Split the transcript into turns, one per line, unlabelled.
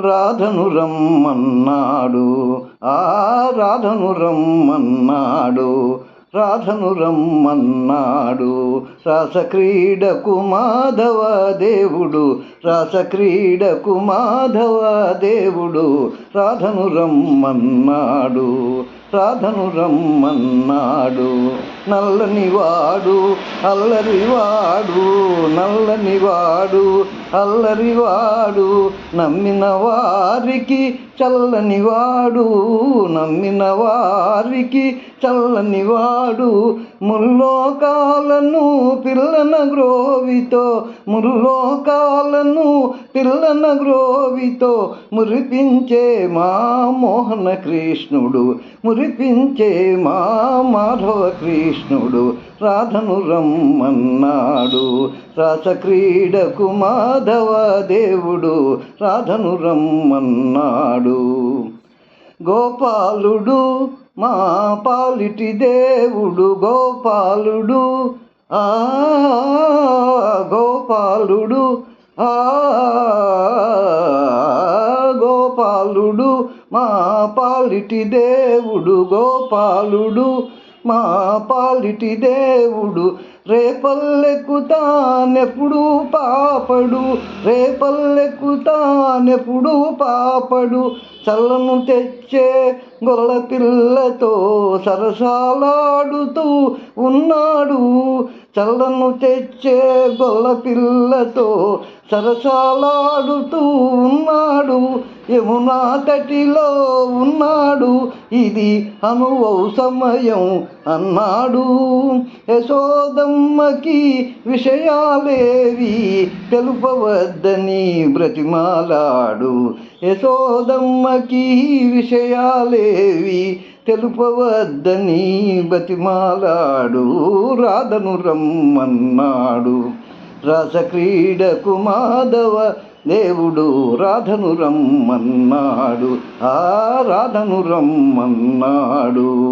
రాధను రమ్మన్నాడు. ఆ రాధను రమ్మన్నాడు. రాధను రమ్మన్నాడు. రాసక్రీడకు మాధవ దేవుడు. రాసక్రీడకు మాధవ దేవుడు. రాధను రమ్మన్నాడు. రాధను రమ్మన్నాడు. నల్లనివాడు అల్లరివాడు నల్లనివాడు అల్లరివాడు నమ్మిన వారికి చల్లనివాడు నమ్మిన వారికి చల్లనివాడు ముల్లోకాలను పిల్లన గ్రోవితో ముల్లోకాలను పిల్లన గ్రోవితో మురిపించే మా మోహన కృష్ణుడు మురిపించే మా మాధవ కృష్ణుడు. రాధను రమ్మన్నాడు రాసక్రీడకు మాధవ దేవుడు రాధను రమ్మన్నాడు. గోపాలుడు మా పాలిటి దేవుడు గోపాలుడు ఆ గోపాలుడు ఆ గోపాలుడు మా పాలిటి దేవుడు గోపాలుడు మా పాలిటి దేవుడు రేపల్లెక్కుతానెప్పుడు పాపడు రేపల్లెక్కుతానెప్పుడు పాపడు. చల్లను తెచ్చే గొల్ల పిల్లతో సరసాలాడుతూ ఉన్నాడు. చల్లను తెచ్చే గొల్ల పిల్లతో సరసాలాడుతూ ఉన్నాడు. యమునా తటిలో ఉన్నాడు ఇది అనువౌ సమయం అన్నాడు. యశోదమ్మకి విషయాలేవి తెలుపవద్దని బ్రతిమాలాడు. యశోదమ్మకి విషయాలేవి తెలుపవద్దని బతిమాలాడు రాధను రమ్మన్నాడు. రసక్రీడకు మాధవ దేవుడు రాధను రమ్మన్నాడు. ఆ రాధను రమ్మన్నాడు.